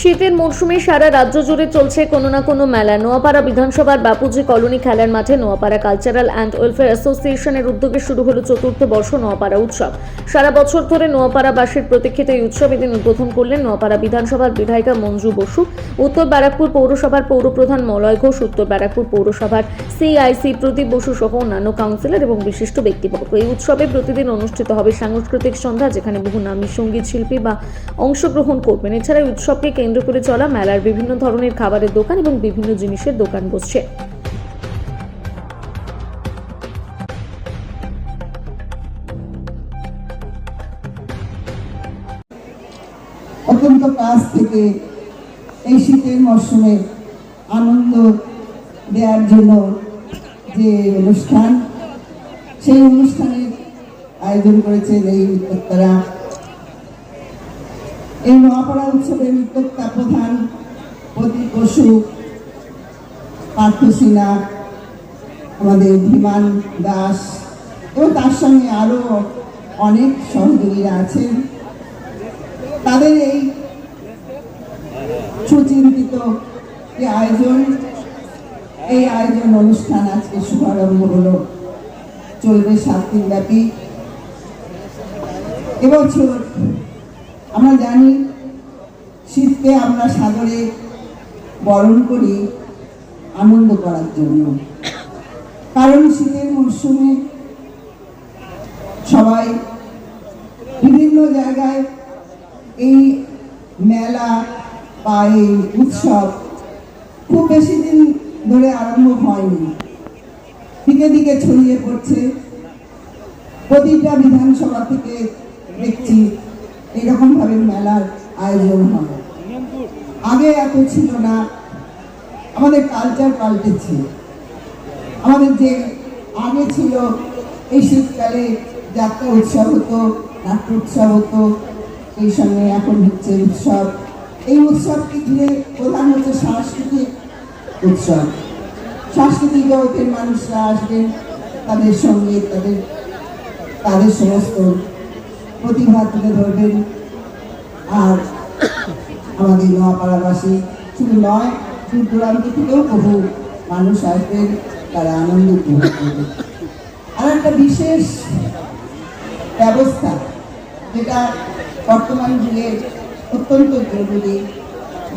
শীতের মরশুমে সারা রাজ্য জুড়ে চলছে কোনো না কোনো মেলা। নোয়াপাড়া বিধানসভার বাপুজি কলোনি খেলার মাঠে নোয়াপাড়া কালচারাল অ্যান্ড ওয়েলফেয়ার অ্যাসোসিয়েশনের উদ্যোগে শুরু হলো চতুর্থ বর্ষ নোয়াপাড়া উৎসব। সারা বছর ধরে নোয়াপাড়াবাসীর প্রতীক্ষিত এই উৎসব এদিন উদ্বোধন করলেন নোয়াপাড়া বিধানসভার বিধায়িকা মঞ্জু বসু, উত্তর ব্যারাকপুর পৌরসভার পৌরপ্রধান মলয় ঘোষ, উত্তর ব্যারাকপুর পৌরসভার সিআইসি প্রদীপ বসু সহ অন্যান্য কাউন্সিলর এবং বিশিষ্ট ব্যক্তিবর্গ। এই উৎসবে প্রতিদিন অনুষ্ঠিত হবে সাংস্কৃতিক সন্ধ্যা, যেখানে বহু নামী সংগীত শিল্পী বা অংশগ্রহণ করবেন। এছাড়া উৎসবকে কেন্দ্র করে চলা মেলার বিভিন্ন ধরনের খাবারের দোকান এবং বিভিন্ন জিনিসের দোকান বসছে। অত্যন্ত কাছ থেকে এই শীতের মরশুমে আনন্দ দেওয়ার জন্য যে অনুষ্ঠান, সেই অনুষ্ঠানের আয়োজন করেছেন এই উদ্যোক্তারা এই নোয়াপাড়া উৎসবের উদ্যোক্তা প্রধান প্রদীপ বসু, পার্থ সিনহা, আমাদের ধীমান দাস এবং তার সঙ্গে আরও অনেক সহযোগীরা আছেন। তাদের এই সুচিন্তিত যে আয়োজন, এই আয়োজন অনুষ্ঠান আজকে শুভারম্ভ হলো। চলবে সাত দিন ব্যাপী এবছর আমরা জানি শীতকে আমরা সাগরে বরণ করি আনন্দ করার জন্য। কারণ শীতের মরশুমে সবাই বিভিন্ন জায়গায় এই মেলা বা এই উৎসব খুব বেশি দিন ধরে আরম্ভ হয়নি। দিকে দিকে ছড়িয়ে পড়ছে। প্রতিটা বিধানসভা থেকে দেখছি এরকম ভাবে মেলার আয়োজন হবে। আগে এত ছিল না। আমাদের কালচার পাল্টেছে আমাদের যে আগে ছিল, এই শীতকালে যাত্রা উৎসব হতো, নাট্য উৎসব হতো এই সঙ্গে এখন হচ্ছে উৎসব। এই উৎসবকে ঘিরে প্রধান হচ্ছে সাংস্কৃতিক উৎসব। সাংস্কৃতিক জগতের মানুষরা আসবেন, তাদের সঙ্গে তাদের তাদের সমস্ত প্রতিভা তুলে ধরবেন। আর আমাদের নোয়াপাড়াবাসী শুধু নয় দূর দূরান্ত থেকেও বহু মানুষ আসবেন, তারা আনন্দ উপভোগ আর একটা বিশেষ ব্যবস্থা, যেটা বর্তমান যুগে অত্যন্ত জরুরি,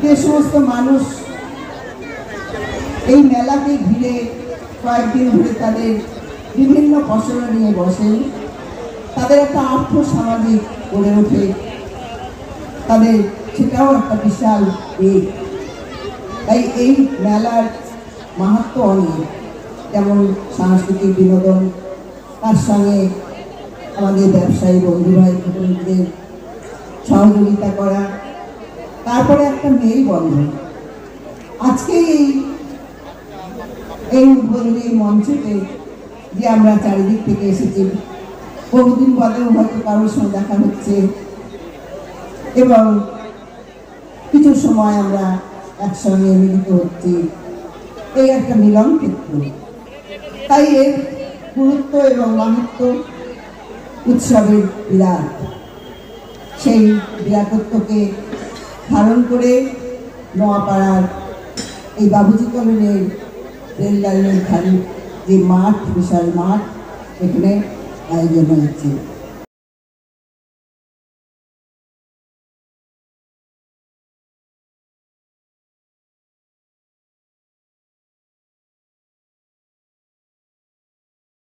যে সমস্ত মানুষ এই মেলাকে ঘিরে কয়েকদিন ধরে তাদের বিভিন্ন ফসল নিয়ে বসেন। তাদের একটা আর্থ সামাজিক গড়ে ওঠে। তাদের সেটাও একটা বিশাল তাই এই মেলার মাহাত্ম অনেক। যেমন সাংস্কৃতিক বিনোদন, তার সঙ্গে আমাদের ব্যবসায়ী বন্ধু ভাই, কুটুম্বদের সহযোগিতা করা। তারপরে একটা মেল বন্ধন। আজকে এই এই উদ্বোধনী মঞ্চতে যে আমরা চারিদিক থেকে এসেছি বহুদিন পরেও হয়তো কারোর সঙ্গে দেখা হচ্ছে। এবং কিছু সময় আমরা একসঙ্গে মিলিত হচ্ছি। এই একটা মিলন ক্ষেত্র। তাই এর গুরুত্ব এবং মাহাত্ম উৎসবের বিরাট। সেই বিরাটত্বকে ধারণ করে নোয়াপাড়ার এই বাবুজি কলোনির রেল লাইনের ধারে যে মাঠ, বিশাল মাঠ, এখানে আয়োজন হয়েছে